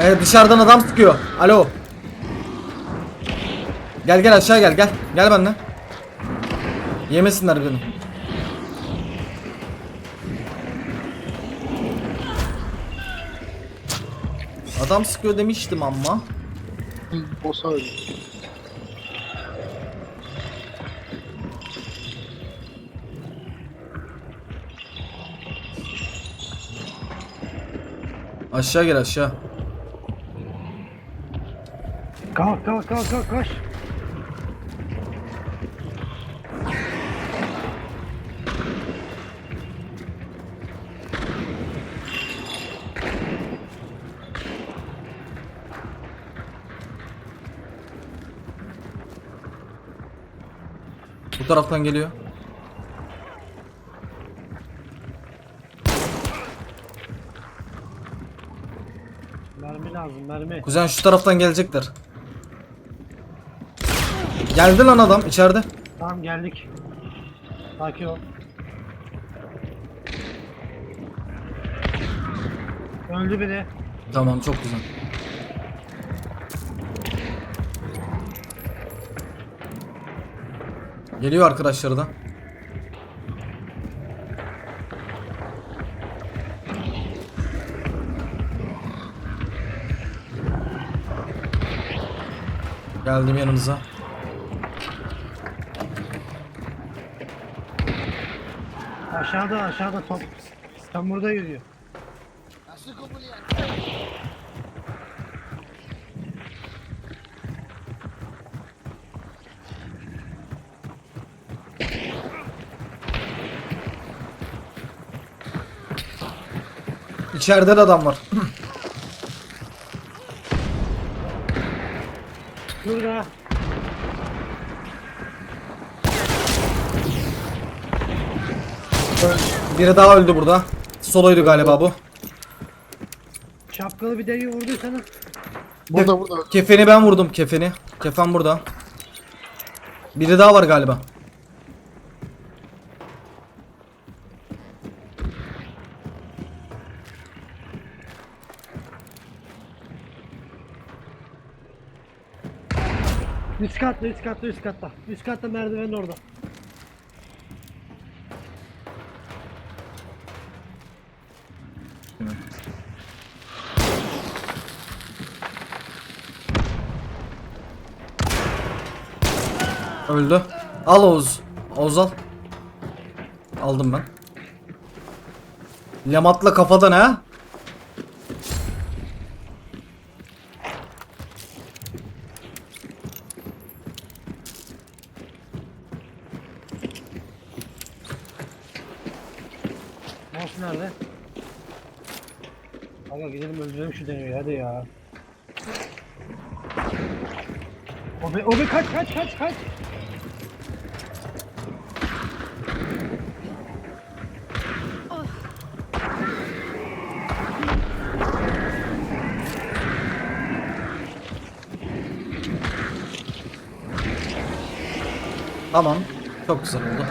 Ee, dışarıdan adam sıkıyor. Alo. Gel gel aşağı gel gel. Gel benimle. Yemesinler beni. Adam sıkıyor demiştim ama. Bosa öldü. Aşağı gel aşağı. Kalk kalk kalk kalk koş. Bu taraftan geliyor. Mermi lazım mermi. Kuzen şu taraftan gelecekler. Geldi lan adam içeride. Tamam geldik. Sakin ol. Öldü biri. Tamam çok güzel. Geliyor arkadaşları da. Geldim yanınıza. Aşağıda aşağıda top. Tam burada yürüyor. İçeride de adam var. Şurada. Biri daha öldü burada. Soloydu galiba bu. Şapkalı bir dayı vurduysanız. Burada burada. Kefeni ben vurdum kefeni. Kefen burada. Biri daha var galiba. Üst katta üst katta üst katta. Üst katta merdivenin orada. Öldü. Al Oğuz. Oğuz al. Aldım ben. Lamatla kafadan ha. Mouse nerede? Aga gidelim öldürelim şu deniyor hadi ya. Obe, obe kaç kaç kaç kaç. Tamam. Çok güzel oldu.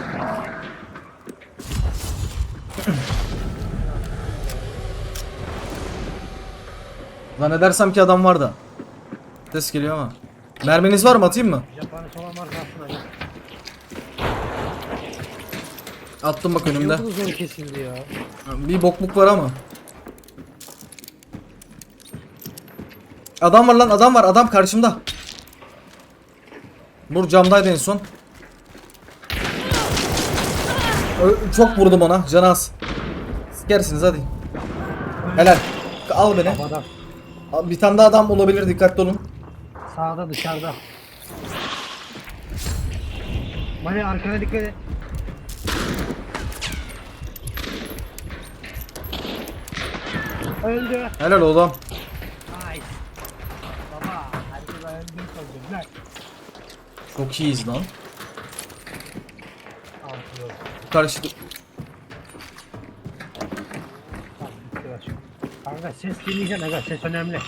Zannedersem ki adam var da. Ses geliyor ama. Merminiz var mı atayım mı? Japanese olan varsa hadi. Attım bak önümde. Kesildi ya. Bir bokluk var ama. Adam var lan adam var adam karşımda. Bur camdaydı en son. Ö- çok vurdum ona canı az. Hadi. Helal. Al beni. Havada. Bir tane daha adam olabilir dikkatli olun. Sağda dışarıda. Mani arkana dikkat et. Öldü. Helal oğlum. Nice. Baba, sandım lan. Çok iyiyiz lan. Altı yok. Karşı Tamam, bitti başım. Kanka ses dinleyeceksin aga, ses önemli.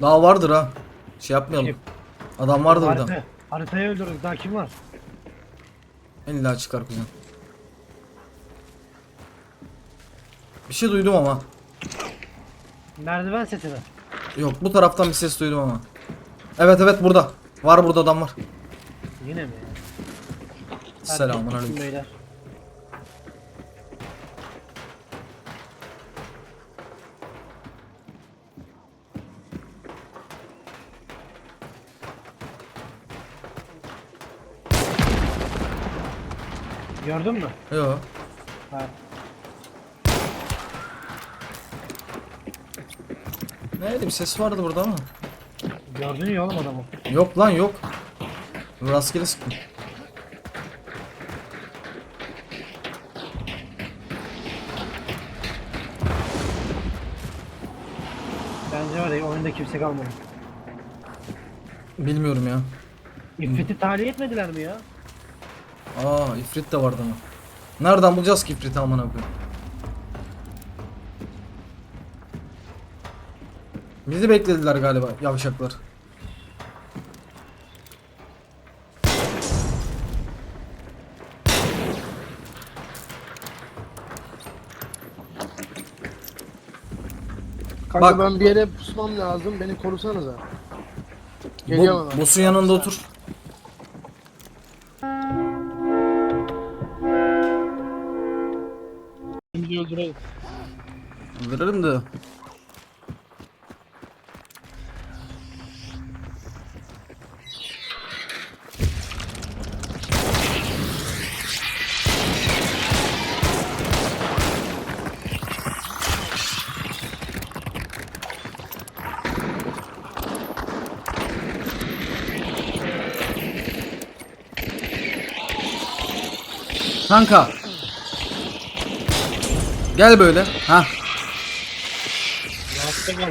daha vardır ha. Şey yapmayalım. Şey- Adam vardı burada. Harita, haritayı öldürdük. Daha kim var? İlla çıkar kuzen. Bir şey duydum ama. Merdiven sesi mi? Yok bu taraftan bir ses duydum ama. Evet evet burada. Var burada adam var. Yine mi? Selamun aleyküm. beyler. Gördün mü? Yo. Ha. Neydi bir ses vardı burada ama. Gördün ya oğlum adamı. Yok lan yok. Rastgele sıktım. Bence var ya oyunda kimse kalmadı. Bilmiyorum ya. İffet'i tahliye etmediler mi ya? Aa ifrit de vardı ama. Nereden bulacağız ki ifriti amına koyayım? Bizi beklediler galiba yavşaklar. Kanka Bak. ben bir yere pusmam lazım. Beni korusanıza. Geliyorum Bu, hemen. boss'un yanında otur. Bizi öldürelim. Veririm de. Kanka. Gel böyle. Ha. Rahatsız kaldı.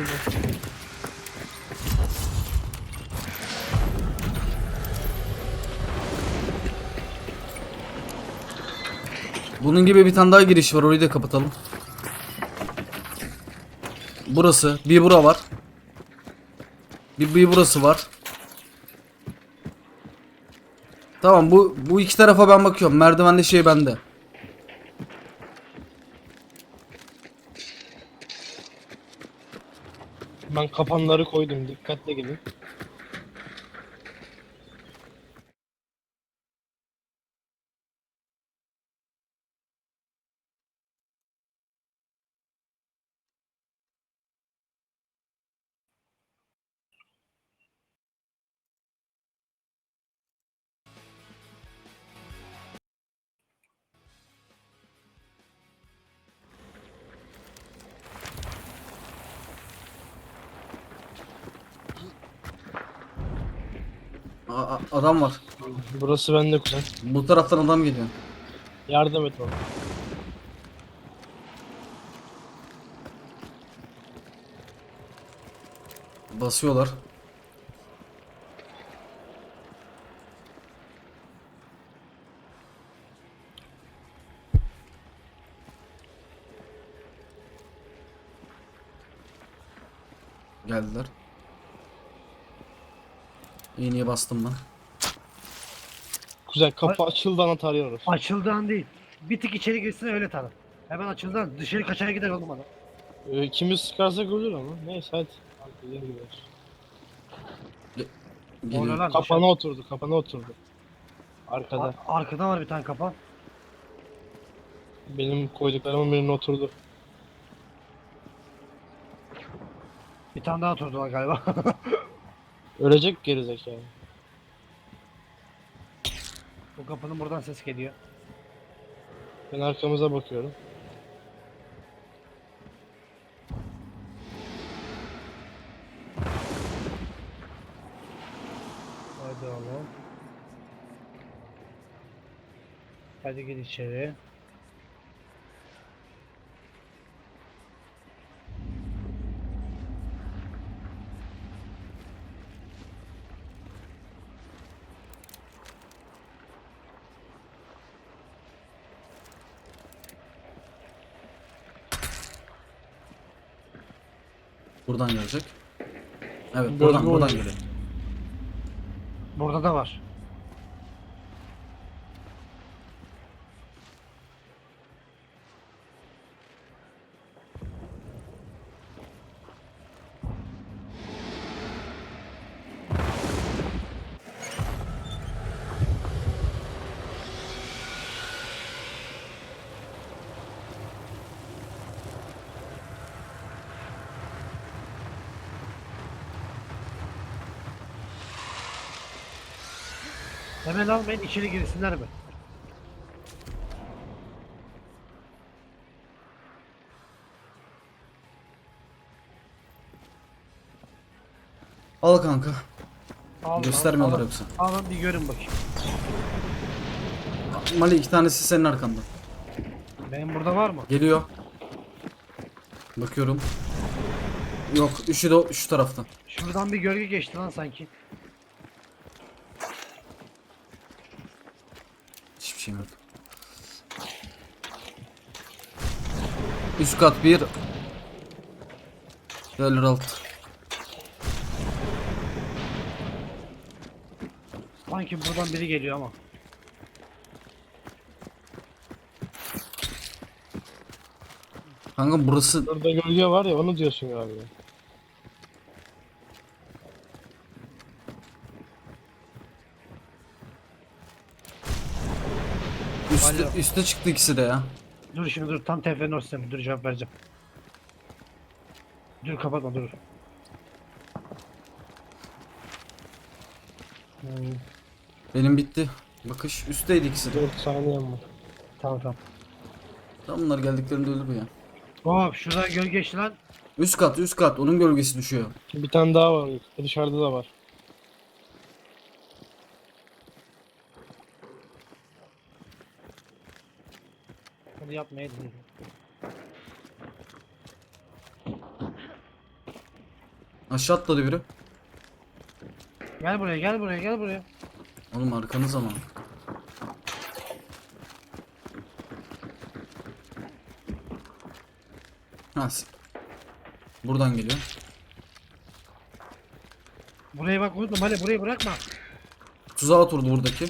Bunun gibi bir tane daha giriş var orayı da kapatalım. Burası. Bir bura var. Bir, bir burası var. Tamam bu bu iki tarafa ben bakıyorum. Merdivenli şey bende. Ben kapanları koydum. Dikkatle gidin. Adam var. Burası bende kuzen. Bu taraftan adam geliyor. Yardım et bana. Basıyorlar. Geldiler. İğneye bastım ben. Kuzen kapı açıldı anahtar arıyoruz. Açıldan değil. Bir tık içeri girsin öyle tanı. Hemen açıldan dışarı kaçar gider oğlum adam. Ee, kimi sıkarsak ölür ama. Neyse hadi. Hadi gidelim gidiyoruz. Geliyor. Oralar dışarı- Kapana oturdu. Kapana oturdu. Arkada. Ar- arkada var bir tane kapan. Benim koyduklarımın birine oturdu. Bir tane daha oturdu var galiba. Ölecek gerizekalı. Bu kapının buradan ses geliyor. Ben arkamıza bakıyorum. Hadi oğlum. Hadi gir içeri. Buradan gelecek. Evet Bölge buradan buradan oyunu. geliyor. Burada da var. Hemen almayın içeri girsinler mi? Al kanka. Al, Göstermiyorlar al, yoksa. Alın bir görün bakayım. Mali iki tanesi senin arkanda. Benim burada var mı? Geliyor. Bakıyorum. Yok, üçü de şu taraftan. Şuradan bir gölge geçti lan sanki. Hiçbir şeyim yok. Üst kat bir. Yerler alt. Sanki buradan biri geliyor ama. Kanka burası Burada gölge var ya onu diyorsun galiba. üstte, Alo. üste çıktı ikisi de ya. Dur şimdi dur tam TF'nin o sistemi. Dur cevap vereceğim. Dur kapatma dur. Hmm, Benim bitti. Bakış üstteydi ikisi de. 4 saniyem var. tamam tamam. Tam bunlar geldiklerinde ölür bu ya. Hop şurada gölge geçti lan. Üst kat üst kat onun gölgesi düşüyor. Bir tane daha var. Dışarıda da var. Bunu yapmaya değil. Aşağı atladı biri. Gel buraya gel buraya gel buraya. Oğlum arkanız ama. Ha, Buradan geliyor. Buraya bak unutma Mali burayı bırakma. Tuzağa oturdu buradaki.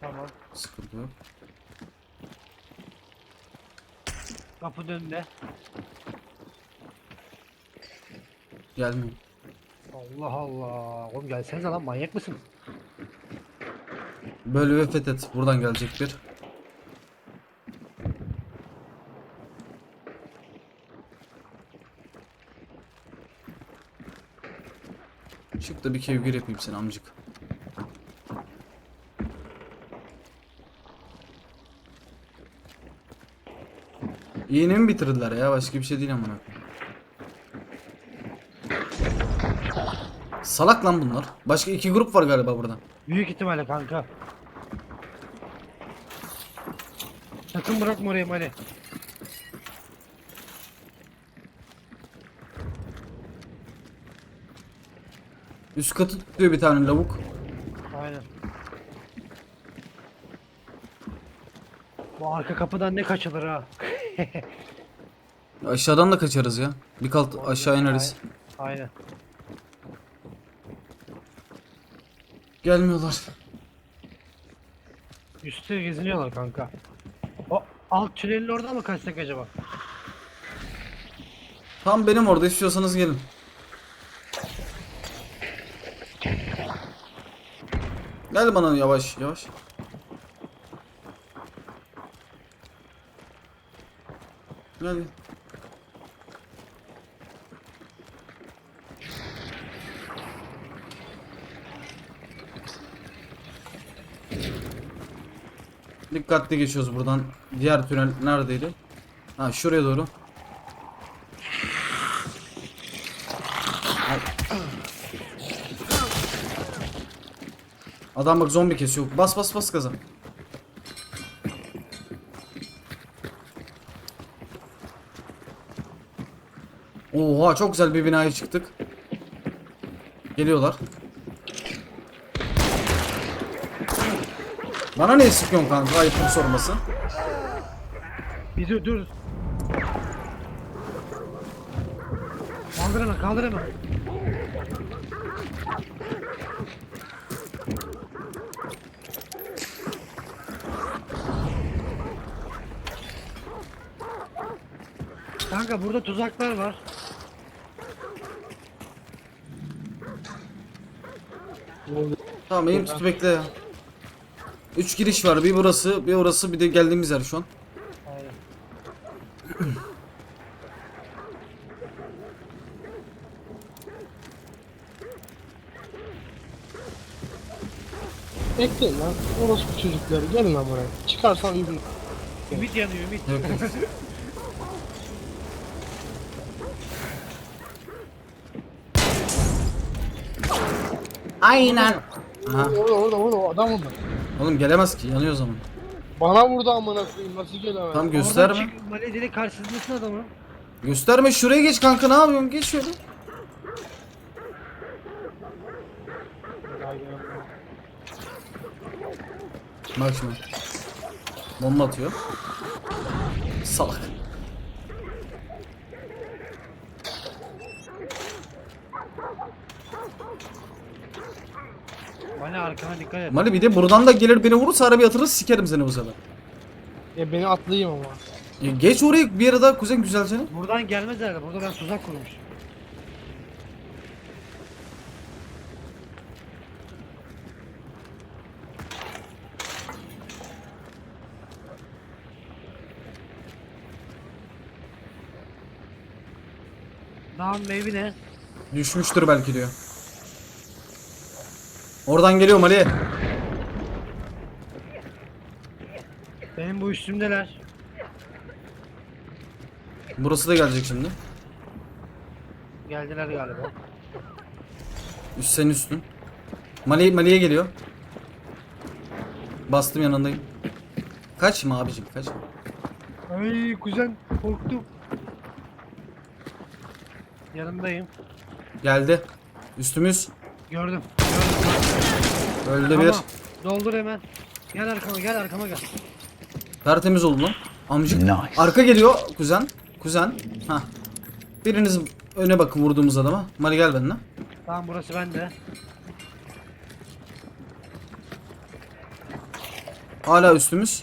Tamam. Sıkıntı yok. Kapı önünde. Gelmiyor. Allah Allah. Oğlum gelsenize lan manyak mısın? Böyle ve fethet. Buradan gelecek bir. Çık da bir kevgir yapayım sen amcık. Yeni mi bitirdiler ya? Başka bir şey değil amına. Salak lan bunlar. Başka iki grup var galiba burada. Büyük ihtimalle kanka. Sakın bırakma orayı Mali. Üst katı tutuyor bir tane lavuk. Aynen. Bu arka kapıdan ne kaçılır ha? Aşağıdan da kaçarız ya. Bir kalt aşağı ineriz. Aynen. Gelmiyorlar. Üstte geziniyorlar kanka. O alt tünelin orada mı kaçsak acaba? Tam benim orada istiyorsanız gelin. Gel bana yavaş yavaş. Gel. Dikkatli geçiyoruz buradan. Diğer tünel neredeydi? Ha şuraya doğru. Adam bak zombi kesiyor. Bas bas bas gaza. Oha çok güzel bir binaya çıktık. Geliyorlar. Bana ne sıkıyorsun kanka ayıpın sorması. Bizi dur. Kaldır hemen kaldır. Kanka burada tuzaklar var. Tamam benim tut bekle ya. Üç giriş var. Bir burası, bir orası, bir de geldiğimiz yer şu an. Aynen. Bekleyin lan. Orospu çocukları gelin lan buraya. Çıkarsan iyi. Ümit yanıyor ümit. Yok yok. Aynen. Aha. Orada orada orada adam orada. Oğlum gelemez ki. Yanıyor o zaman. Bana vurdu amına koyayım nasıl gelemez? Tam gösterme. Mali direkt karşısındasın adamı. Gösterme şuraya geç kanka ne yapıyorsun? Geç şöyle. Bak şimdi. Bomba atıyor. Salak. Mali arkana dikkat et. Mali bir de buradan da gelir beni vurursa arabaya yatırır sikerim seni bu sefer. Ya beni atlayayım ama. Ya geç oraya bir yere daha kuzen güzelce. Buradan gelmez herhalde. Burada ben tuzak kurmuş. Dağın meyvi ne? Düşmüştür belki diyor. Oradan geliyor Mali. Benim bu üstümdeler. Burası da gelecek şimdi. Geldiler galiba. Üst senin üstün. Mali Mali'ye geliyor. Bastım yanındayım. Kaçma abicim kaçma. Ay kuzen korktum. Yanındayım. Geldi. Üstümüz. Gördüm. Öldü Tamam. bir. Doldur hemen. Gel arkama gel arkama gel. Tertemiz oldu lan. Amcık. Arka geliyor kuzen. Kuzen. Ha. Biriniz öne bakın vurduğumuz adama. Mali gel benimle. Tamam burası bende. Hala üstümüz.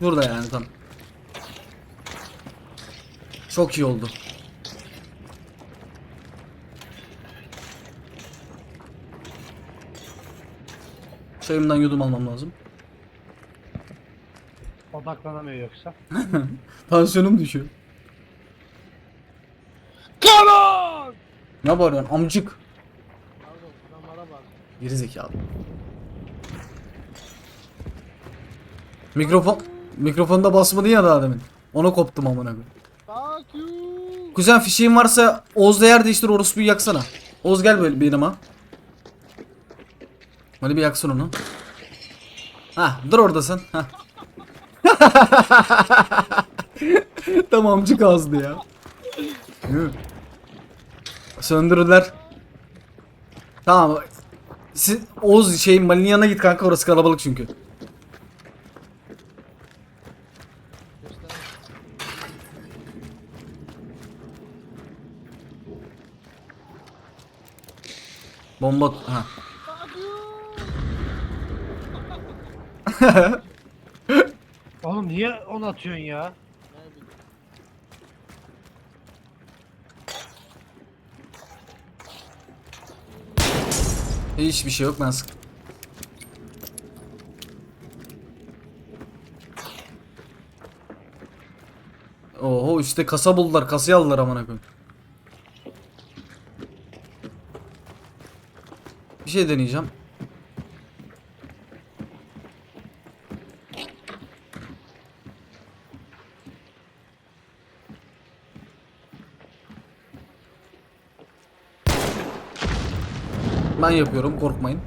Burada yani tam. Çok iyi oldu. Çayımdan yudum almam lazım. Odaklanamıyor yoksa. Tansiyonum düşüyor. Karan! Ne bağırıyorsun amcık? Pardon adamlara bak. Geri zekalı. Mikrofon mikrofonda basmadın ya daha demin. Ona koptum amına koyayım. Fuck you. Kuzen fişeğin varsa Oğuz'da yer değiştir orospuyu yaksana. Oğuz gel böyle benim ha. Hadi bir yaksın onu. Ha dur orada sen. Hah. Tamamcık azdı ya. Yürü. Söndürdüler. Tamam. Siz Oğuz şey Malin yanına git kanka orası kalabalık çünkü. Bomba ha. Oğlum niye onu atıyorsun ya? Hiçbir şey yok ben sık. Oho işte kasa buldular kasayı aldılar amına koyayım. Bir şey deneyeceğim. Ben yapıyorum korkmayın.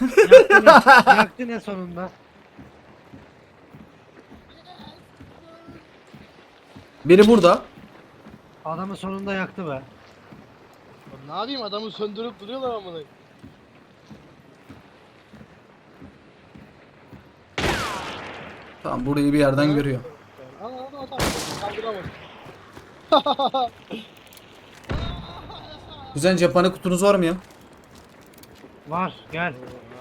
Yaktın, ya- yaktın ya sonunda. Biri burada. Adamı sonunda yaktı be. Lan Ne yapayım adamı söndürüp duruyorlar amına. Tamam burayı bir yerden görüyor. Aa adam adam. Kaldıramadım. Kuzen cephane kutunuz var mı ya? Var gel.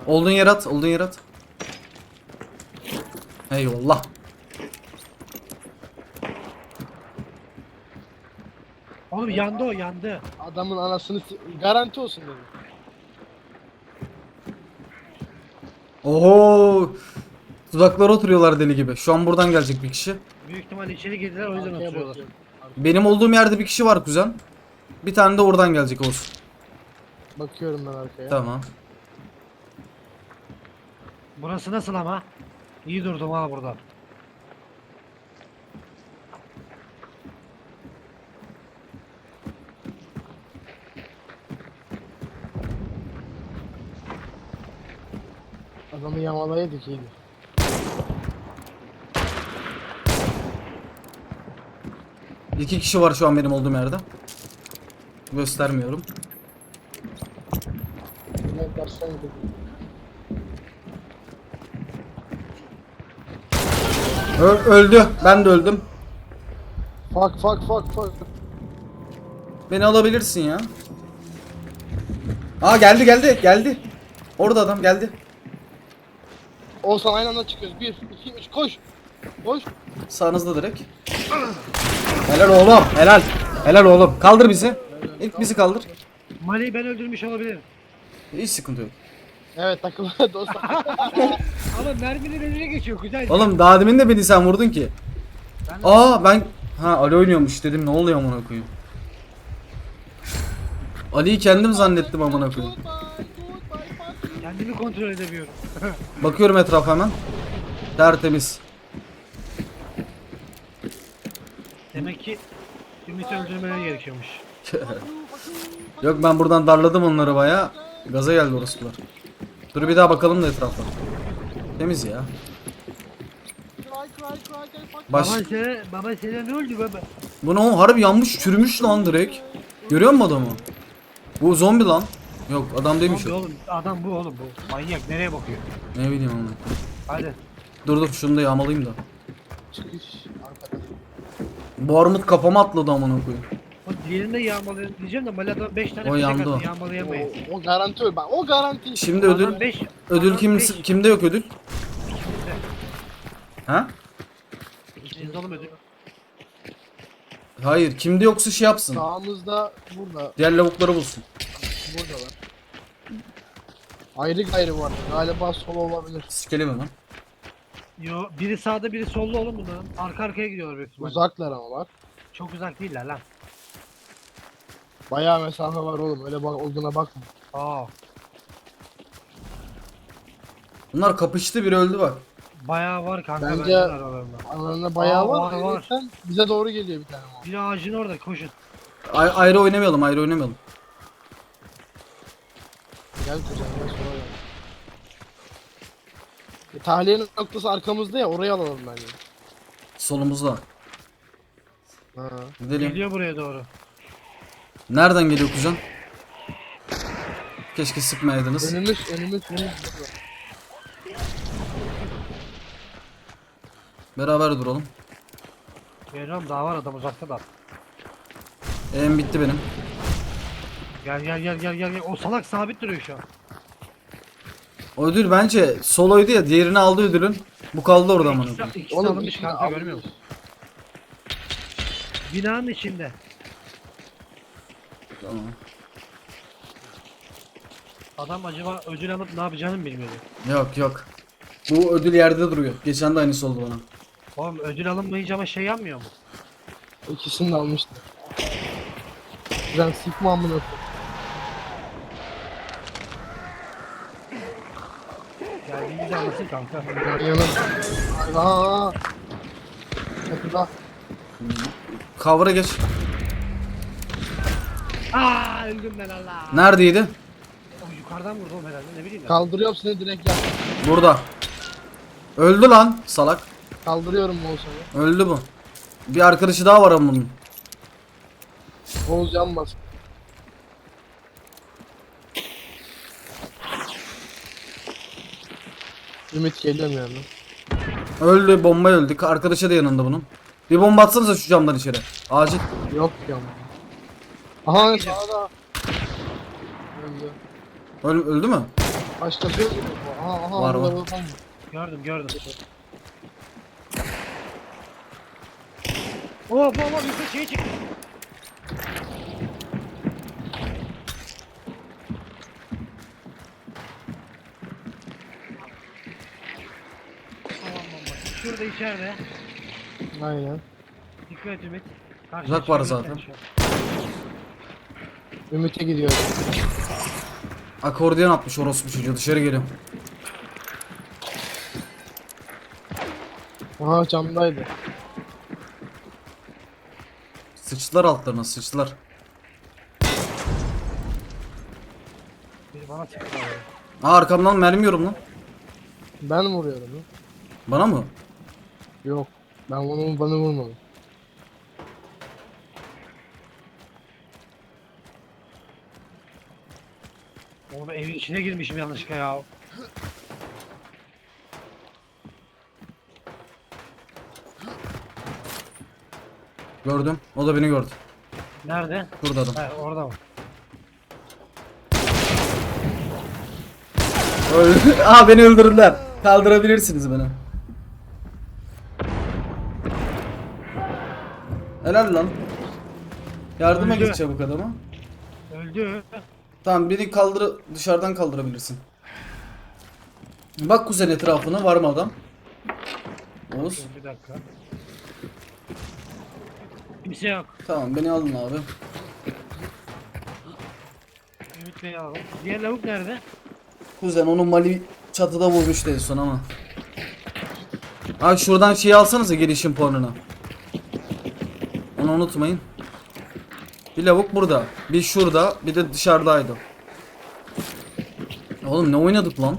Olduğun yer at, olduğun yer at. Eyvallah. Oğlum yandı o yandı. Adamın anasını s- garanti olsun dedim. Oho. Tuzaklara oturuyorlar deli gibi. Şu an buradan gelecek bir kişi. Büyük ihtimal içeri girdiler o yüzden Arkaya oturuyorlar. bakıyorum. Benim olduğum yerde bir kişi var kuzen. Bir tane de oradan gelecek olsun. Bakıyorum ben arkaya. Tamam. Burası nasıl ama? İyi durdum ha burada. Adamı yamalayaydık iyiydi. İki kişi var şu an benim olduğum yerde. Göstermiyorum. Ö- öldü. Ben de öldüm. Fuck fuck fuck fuck. Beni alabilirsin ya. Aa geldi geldi geldi. Orada adam geldi. Olsan aynı anda çıkıyoruz. 1, 2, 3 koş. Koş. Sağınızda direkt. Helal oğlum. Helal. Helal oğlum. Kaldır bizi. İlk bizi kaldır. Mali'yi ben öldürmüş olabilirim. Hiç sıkıntı yok. Evet takım dostlar. Ama merminin önüne geçiyor güzel. Oğlum daha demin de beni sen vurdun ki. Aa ben ha Ali oynuyormuş dedim ne oluyor amına koyayım. Ali'yi kendim zannettim amına koyayım. Kendimi kontrol edemiyorum. Bakıyorum etrafa hemen. Tertemiz. Demek ki Ümit'i öldürmeleri gerekiyormuş. Yok ben buradan darladım onları baya. Gaza geldi orospular. Dur bir daha bakalım da etrafa. Temiz ya. Baş... Baban sana, baban sana ne oldu baba? Bu ne o? Harbi yanmış çürümüş lan direkt. Görüyor musun adamı? Bu zombi lan. Yok adam demiş o. oğlum, adam bu oğlum bu. Manyak nereye bakıyor? Ne bileyim onu. Hadi. Dur dur şunu da yağmalayayım da. Çıkış arkada. Bu armut kafama atladı amına koyayım. Diğerini de yağmalayalım diyeceğim de Mala'da 5 tane O yandı o. yağmalayamayız. O, o garanti öl. Bak o garanti. Şimdi ödül Adam beş- ödül adam kim beş. kimde yok ödül? Ha? İkiniz oğlum ödül. Hayır kimde yoksa şey yapsın. Sağımızda burada. Diğer lavukları bulsun. Buradalar. Ayrı gayrı var. Galiba sol olabilir. Sikelim hemen. Yo biri sağda biri solda oğlum bunların. Arka arkaya gidiyorlar büyük ihtimalle. Uzaklar ama bak. Çok uzak değiller lan. Bayağı mesafe var oğlum. Öyle bak olduğuna bakma. Aa. Bunlar kapıştı biri öldü bak. Bayağı var kanka Bence- bence aralarında. Aralarında bayağı Aa, var. var, var. Bize doğru geliyor bir tane var. Biri ağacın orada koşun. Ay- ayrı oynamayalım ayrı oynamayalım. Gel gel. E, tahliyenin noktası arkamızda ya oraya alalım bence. Solumuzda. Ha. Gidelim. Geliyor buraya doğru. Nereden geliyor kuzen? Keşke sıkmayaydınız. Önümüz önümüz önümüz. Beraber duralım. Geliyorum daha var adam uzakta da. Em bitti benim. Gel gel gel gel gel. gel. O salak sabit duruyor şu an. O ödül bence soloydu ya diğerini aldı ödülün. Bu kaldı orada koyayım. İkisi, ikisi Oğlum alınmış kanka görmüyor musun? Binanın içinde. Tamam. Adam acaba ödül alıp ne yapacağını mı bilmiyordu. Yok yok. Bu ödül yerde duruyor. Geçen de aynısı oldu bana. Oğlum ödül alınmayınca ama şey yapmıyor mu? İkisini de almıştı. Kuzen sıkma amına koyayım. Geldiğimizde anlasın kanka. Yanım. Aa. Kapıda. Cover'a geç. Aa öldüm ben Allah. Neredeydi? O yukarıdan vurdu oğlum herhalde ne bileyim ben. Kaldırıyorum seni direkt yap. Burada. Öldü lan salak. Kaldırıyorum Oğuzhan'ı. Öldü bu. Bir arkadaşı daha var ama bunun. Oğuz yanmaz. Ümit geliyorum yani. Öldü bomba öldü. Arkadaşı da yanında bunun. Bir bomba atsanıza şu camdan içeri. Acil. Yok ya. Aha sağda. Öldü. Öl- öldü mü? Başkası öldü. Aha aha. Var, var. bakalım. Gördüm gördüm. Oo baba baba yukarı şeye çık. Tamam baba. Şurada içeride. Aynen. Dikkat et Ümit. Karşı Uzak var çıkamıyorsun zaten. şu an. Ümit'e gidiyorum. Akordeon atmış orospu çocuğu dışarı geliyor. Aha camdaydı. Sıçtılar altlarına sıçtılar. Biri bana çıktı. abi. Aa arkamdan mermi yiyorum lan. Ben vuruyorum lan. Bana mı? Yok. Ben onu bana vurmadım. Oğlum evin içine girmişim yanlışlıkla ya. Gördüm. O da beni gördü. Nerede? Burada adam. Ha orada mı? Öldü. Aa beni öldürdüler. Kaldırabilirsiniz beni. Helal lan. Yardıma Öldü. git çabuk adama. Öldü. Tamam beni kaldır dışarıdan kaldırabilirsin. Bak kuzen etrafına var mı adam? Oğuz. Dur bir dakika. Kimse yok. Tamam beni alın abi. Ümit Bey'i alalım. Diğer lavuk nerede? Kuzen onu Mali çatıda vurmuştu en son ama. Abi şuradan şeyi alsanıza girişim puanını. Onu unutmayın. Bir lavuk burada. Bir şurada. Bir de dışarıdaydı. Oğlum ne oynadık lan?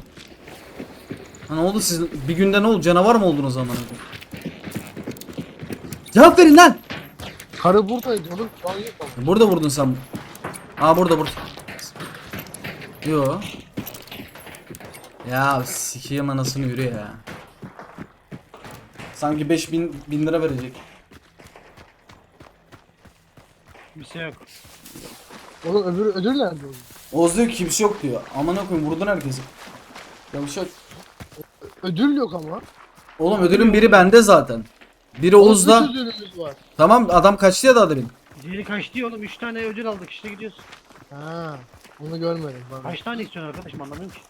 Ha ne oldu siz bir günde ne oldu? Canavar mı oldunuz zaman Cevap verin lan. Karı buradaydı oğlum. Burada vurdun sen. Aa burada burada. Yo. Ya sikeyim anasını yürü ya. Sanki 5000 bin lira verecek. Kimse yok. Oğlum öbürü ödül nerede oğlum? Oğuz diyor ki kimse yok diyor. Amına koyayım vurdun herkesi. Yavşak. Ödül yok ama. Oğlum ödülün biri bende zaten. Biri Oğuz'da. üç ödülümüz var. Tamam adam kaçtı ya da demin. Diğeri kaçtı ya oğlum. 3 tane ödül aldık işte gidiyoruz. Ha. Onu görmedim. Bak. Kaç tane istiyorsun arkadaşım anlamadım ki.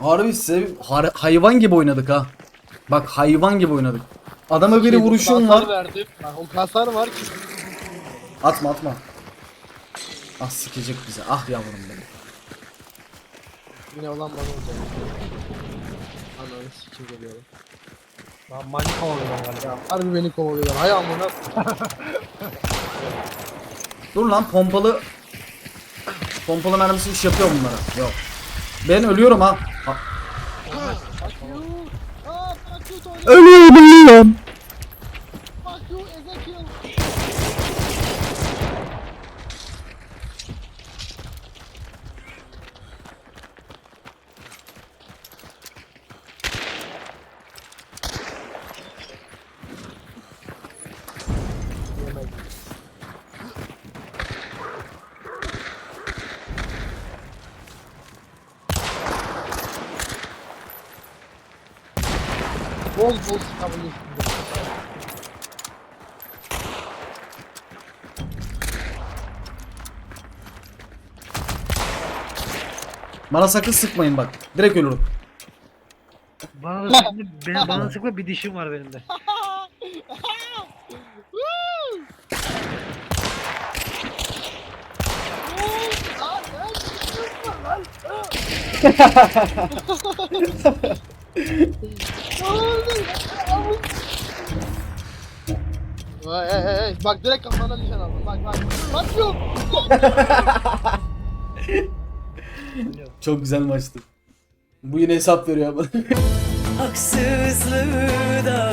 Harbi size har- hayvan gibi oynadık ha. Bak hayvan gibi oynadık. Adama biri Şey, vuruşun hasar var. Verdim. Bak, o hasar var ki. Atma atma. Ah sikecek bize. Ah yavrum benim. Yine olan bana olacak. Ananı sikim geliyorum. Lan manyak oluyor galiba. Harbi beni kovalıyorlar. Hay amına. Dur lan pompalı Pompalı mermisi iş yapıyor bunlara. Yok. Ben ölüyorum ha. ha. Ölüyorum ölüyorum. Fuck you Ezekiel. Yemedim. Bol bol sıkabilirsin. Bana sakın sıkmayın bak. Direkt ölürüm. Bana da sıkma, benim, bana sıkma bir dişim var benim de. Hey hey hey. Bak direkt kafana nişan aldım bak bak. Bak yok. Çok güzel maçtı. Bu yine hesap veriyor ama. Haksızlığı da